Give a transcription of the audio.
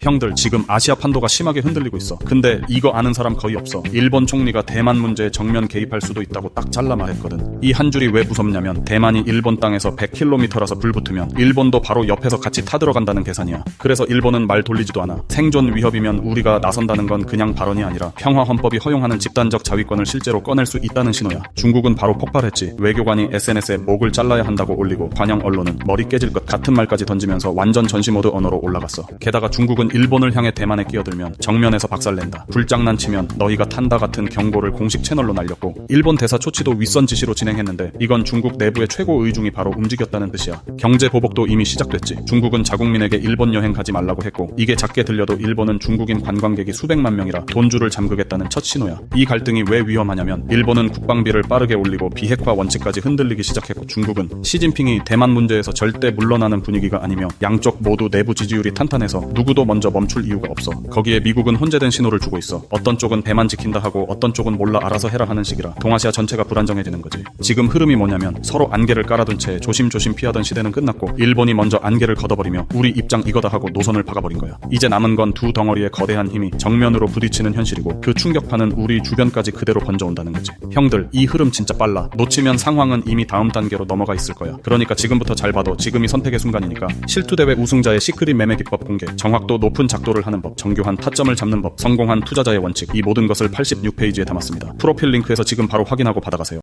형들 지금 아시아 판도가 심하게 흔들리고 있어. 근데 이거 아는 사람 거의 없어. 일본 총리가 대만 문제에 정면 개입할 수도 있다고 딱 잘라 말했거든. 이 한 줄이 왜 무섭냐면 대만이 일본 땅에서 100km라서 불 붙으면 일본도 바로 옆에서 같이 타들어간다는 계산이야. 그래서 일본은 말 돌리지도 않아. 생존 위협이면 우리가 나선다는 건 그냥 발언이 아니라 평화 헌법이 허용하는 집단적 자위권을 실제로 꺼낼 수 있다는 신호야. 중국은 바로 폭발했지. 외교관이 SNS에 목을 잘라야 한다고 올리고 관영 언론은 머리 깨질 것 같은 말까지 던지면서 완전 전시 모드 언어로 올라갔어. 게다가 중국은 일본을 향해 대만에 끼어들면 정면에서 박살낸다. 불장난 치면 너희가 탄다 같은 경고를 공식 채널로 날렸고 일본 대사 초치도 윗선 지시로 진행했는데 이건 중국 내부의 최고 의중이 바로 움직였다는 뜻이야. 경제 보복도 이미 시작됐지. 중국은 자국민에게 일본 여행 가지 말라고 했고 이게 작게 들려도 일본은 중국인 관광객이 수백만 명이라 돈줄을 잠그겠다는 첫 신호야. 이 갈등이 왜 위험하냐면 일본은 국방비를 빠르게 올리고 비핵화 원칙까지 흔들리기 시작했고 중국은 시진핑이 대만 문제에서 절대 물러나는 분위기가 아니며 양쪽 모두 내부 지지율이 탄탄해서 누구도 먼저 멈출 이유가 없어. 거기에 미국은 혼재된 신호를 주고 있어. 어떤 쪽은 대만 지킨다 하고 어떤 쪽은 몰라 알아서 해라 하는 식이라 동아시아 전체가 불안정해지는 거지. 지금 흐름이 뭐냐면 서로 안개를 깔아둔 채 조심조심 피하던 시대는 끝났고 일본이 먼저 안개를 걷어버리며 우리 입장 이거다 하고 노선을 박아버린 거야. 이제 남은 건 두 덩어리의 거대한 힘이 정면으로 부딪히는 현실이고 그 충격파는 우리 주변까지 그대로 번져온다는 거지. 형들 이 흐름 진짜 빨라. 놓치면 상황은 이미 다음 단계로 넘어가 있을 거야. 그러니까 지금부터 잘 봐도 지금이 선택의 순간이니까 실투 대회 우승자의 시크릿 매매 기법 공개, 정확도 높은 작도를 하는 법, 정교한 타점을 잡는 법, 성공한 투자자의 원칙 이 모든 것을 86페이지에 담았습니다. 프로필 링크에서 지금 바로 확인하고 받아가세요.